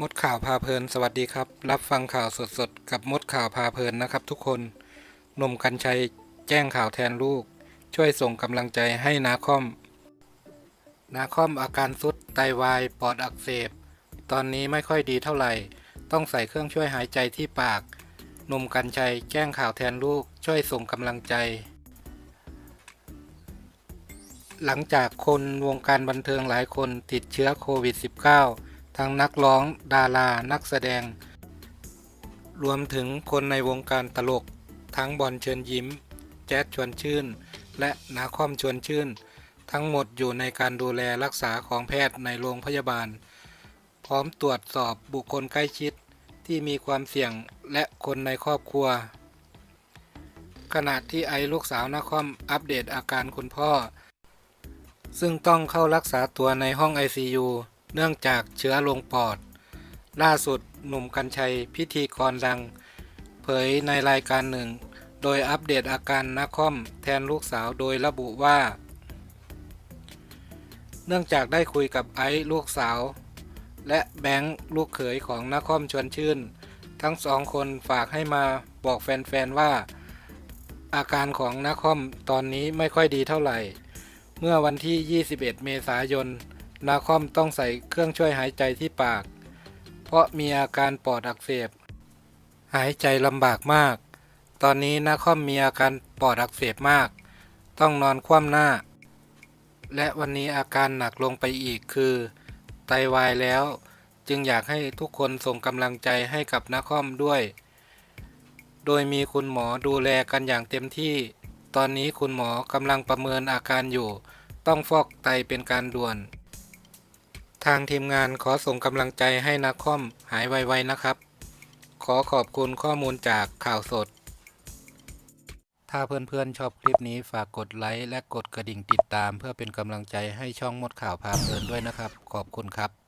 มดข่าวพาเพลินสวัสดีครับ รับฟังข่าวสดๆ กับมดข่าวพาเพลินนะครับ ทุกคนหนุ่มกัญชัยแจ้งข่าวแทนลูก ช่วยส่งกำลังใจให้นาคอม นาคอมอาการสุดไตวายปอดอักเสบ ตอนนี้ไม่ค่อยดีเท่าไหร่ ต้องใส่เครื่องช่วยหายใจที่ปาก หนุ่มกัญชัยแจ้งข่าวแทนลูก ช่วยส่งกำลังใจ หลังจากคนวงการบันเทิงหลายคนติดเชื้อโควิด -19 ทั้งนักร้อง ดารา นักแสดง รวมถึงคนในวงการตลก ทั้งบอลเชิญยิ้ม แจ๊ดชวนชื่น และนาคอมชวนชื่น ทั้งหมดอยู่ในการดูแลรักษาของแพทย์ในโรงพยาบาล พร้อมตรวจสอบบุคคลใกล้ชิดที่มีความเสี่ยงและคนในครอบครัว ขณะที่ไอลูกสาวนาคอมอัปเดตอาการคุณพ่อ ซึ่งต้องเข้ารักษาตัวในห้อง ICU เนื่องจากเชื้อลงปอด ล่าสุดหนุ่มกัญชัยพิธีกรดัง เผยในรายการหนึ่ง โดยอัปเดตอาการนักคอมแทนลูกสาวโดยระบุว่า เนื่องจากได้คุยกับไอซ์ลูกสาว และแบงค์ลูกเขยของนักคอมชวนชื่น ทั้งสองคนฝากให้มาบอกแฟนๆว่า อาการของนักคอมตอนนี้ไม่ค่อยดีเท่าไหร่ เมื่อวันที่ 21 เมษายน นาคอมต้องใส่เครื่องช่วยหายใจที่ปาก เพราะมีอาการปอดอักเสบ หายใจลำบากมาก ตอนนี้นาคอมมีอาการปอดอักเสบมาก ต้องนอนคว่ำหน้า และวันนี้อาการหนักลงไปอีกคือ ไตวายแล้ว จึงอยากให้ทุกคนส่งกำลังใจให้กับนาคอมด้วย โดยมีคุณหมอดูแลกันอย่างเต็มที่ ตอนนี้คุณหมอกำลังประเมินอาการอยู่ ต้องฟอกไตเป็นการด่วน ทางทีมงานขอส่งกำลังใจให้นักคอมหายไวๆนะครับ ขอขอบคุณข้อมูลจากข่าวสด ถ้าเพื่อนๆชอบคลิปนี้ฝากกดไลค์และกดกระดิ่งติดตาม เพื่อเป็นกำลังใจให้ช่องมดข่าวพาเพลินด้วยนะครับ ขอบคุณครับ